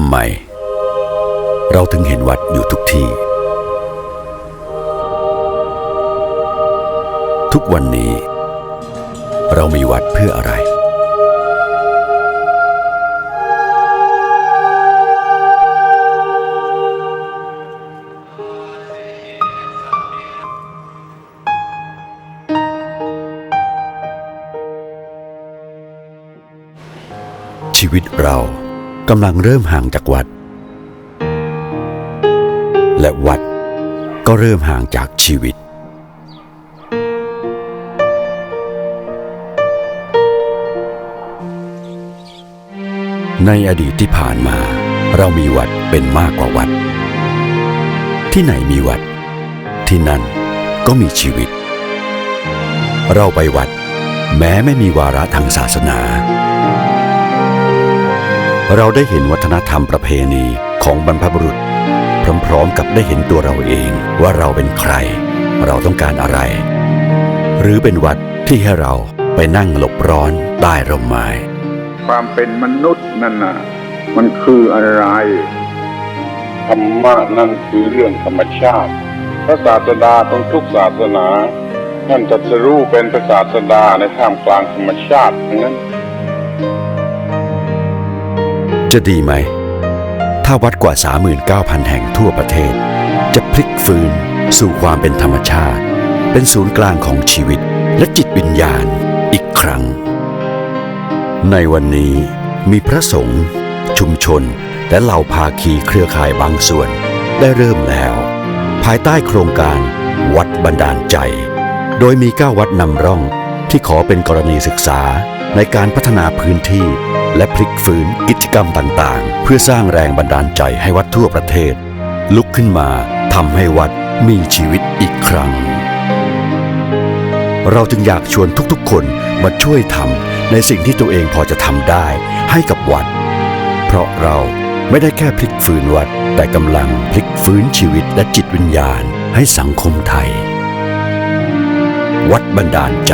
ำไม เราถึงเห็นวัดอยู่ทุกที่ ทุกวันนี้ เรามีวัดเพื่ออะไร ชีวิตเรา กำลังเริ่มห่างจากวัด และวัดก็เริ่มห่างจากชีวิต ในอดีตที่ผ่านมา เรามีวัดเป็นมากกว่าวัด ที่ไหนมีวัด ที่นั่นก็มีชีวิต เราไปวัด แม้ไม่มีวาระทางศาสนา เราได้เห็นวัฒนธรรมประเพณีของบรรพบุรุษ พร้อมๆกับได้เห็นตัวเราเองว่าเราเป็นใคร เราต้องการอะไร หรือเป็นวัดที่ให้เราไปนั่งหลบร้อนใต้ร่มไม้ความเป็นมนุษย์นั่นน่ะมันคืออะไรธรรมะนั่นคือเรื่องธรรมชาติ พระศาสดาของทุกศาสนาท่านตรัสรู้เป็นพระศาสดาในท่ามกลางธรรมชาติทั้งนั้น จะดีไหม ถ้าวัดกว่า 39,000 แห่งทั่วประเทศ จะพลิกฟื้นสู่ความเป็นธรรมชาติ เป็นศูนย์กลางของชีวิตและจิตวิญญาณอีกครั้ง ในวันนี้มีพระสงฆ์ชุมชน และเหล่าภาคีเครือข่ายบางส่วน ได้เริ่มแล้ว ภายใต้โครงการวัดบันดาลใจ โดยมีเก้าวัดนำร่องที่ขอเป็นกรณีศึกษา ในการพัฒนาพื้นที่ และพลิกฟื้นกิจกรรมต่างๆ เพื่อสร้างแรงบันดาลใจให้วัดทั่วประเทศ ลุกขึ้นมาทำให้วัดมีชีวิตอีกครั้ง เราจึงอยากชวนทุกๆ คนมาช่วยทำในสิ่งที่ตัวเองพอจะทำได้ให้กับวัด เพราะเราไม่ได้แค่พลิกฟื้นวัด แต่กำลังพลิกฟื้นชีวิตและจิตวิญญาณให้สังคมไทย วัดบันดาลใจ